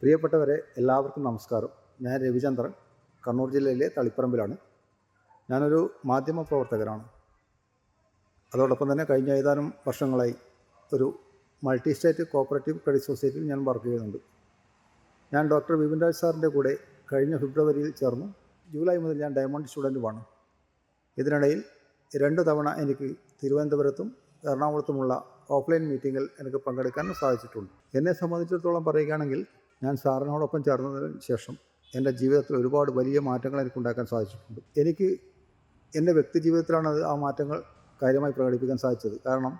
പ്രിയപ്പെട്ടവരെ എല്ലാവർക്കും നമസ്കാരം. ഞാൻ രവിചന്ദ്രൻ കണ്ണൂർ ജില്ലയിലെ തളിപ്പറമ്പിലാണ്. ഞാനൊരു മാധ്യമ പ്രവർത്തകനാണ്. അതോടൊപ്പം തന്നെ കഴിഞ്ഞ ഏതാനും വർഷങ്ങളായി ഒരു മൾട്ടി സ്റ്റേറ്റ് കോപ്പറേറ്റീവ് ക്രെഡിറ്റ് സൊസൈറ്റിയിൽ ഞാൻ വർക്ക് ചെയ്യുന്നുണ്ട്. ഞാൻ ഡോക്ടർ വിപിൻ രാജ് സാറിന്റെ കൂടെ കഴിഞ്ഞ ഫെബ്രുവരിയിൽ ചേർന്നു. ജൂലൈ മുതൽ ഞാൻ ഡയമണ്ട് സ്റ്റുഡന്റുമാണ് ഇതിനിടയിൽ രണ്ട് തവണ എനിക്ക് തിരുവനന്തപുരത്തും എറണാകുളത്തുമുള്ള ഓഫ്ലൈൻ മീറ്റിങ്ങിൽ എനിക്ക് പങ്കെടുക്കാൻ സാധിച്ചിട്ടുണ്ട്. എന്നെ സംബന്ധിച്ചിടത്തോളം പറയുകയാണെങ്കിൽ ഞാൻ സാറിനോടൊപ്പം ചേർന്നതിന് ശേഷം എന്റെ ജീവിതത്തിൽ ഒരുപാട് വലിയ മാറ്റങ്ങൾ എനിക്ക് ഉണ്ടാക്കാൻ സാധിച്ചിട്ടുണ്ട്. എനിക്ക് എന്റെ വ്യക്തി ജീവിതത്തിലാണ് ആ മാറ്റങ്ങൾ കാര്യമായി പ്രകടിപ്പിക്കാൻ സാധിച്ചത്. കാരണം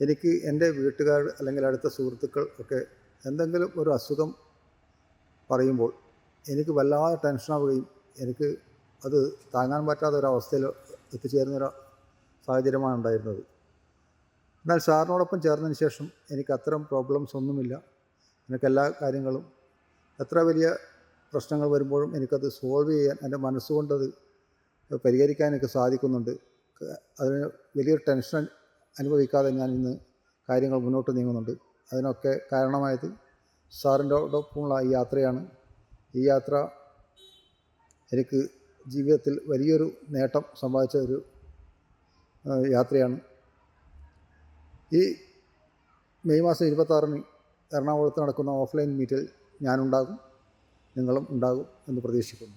എനിക്ക് എന്റെ വീട്ടുകാർ അല്ലെങ്കിൽ അടുത്ത സുഹൃത്തുക്കൾ ഒക്കെ എന്തെങ്കിലും ഒരു അസുഖം പറയുമ്പോൾ എനിക്ക് വല്ലാതെ ടെൻഷനാവുകയും എനിക്ക് അത് താങ്ങാൻ പറ്റാത്ത ഒരവസ്ഥയിൽ എത്തിച്ചേരുന്നൊരു സാഹചര്യമാണ് ഉണ്ടായിരുന്നത്. എന്നാൽ സാറിനോടൊപ്പം ചേർന്നതിന് ശേഷം എനിക്ക് അത്തരം പ്രോബ്ലംസ് ഒന്നുമില്ല. എനിക്ക് എല്ലാ കാര്യങ്ങളും എത്ര വലിയ പ്രശ്നങ്ങൾ വരുമ്പോഴും എനിക്കത് സോൾവ് ചെയ്യാൻ എന്റെ മനസ്സുകൊണ്ടത് പരിഹരിക്കാൻ എനിക്ക് സാധിക്കുന്നുണ്ട്. അതിന് വലിയൊരു ടെൻഷൻ അനുഭവിക്കാതെ ഞാൻ ഇന്ന് കാര്യങ്ങൾ മുന്നോട്ട് നീങ്ങുന്നുണ്ട്. അതിനൊക്കെ കാരണമായത് സാറിന്റെ ഒപ്പമുള്ള ഈ യാത്രയാണ്. ഈ യാത്ര എനിക്ക് ജീവിതത്തിൽ വലിയൊരു നേട്ടം സമ്പാദിച്ച ഒരു യാത്രയാണ്. ഈ മെയ് മാസം ഇരുപത്താറിന് എറണാകുളത്ത് നടക്കുന്ന ഓഫ്ലൈൻ മീറ്റിൽ ഞാനുണ്ടാകും നിങ്ങളും ഉണ്ടാകും എന്ന് പ്രതീക്ഷിക്കുന്നു.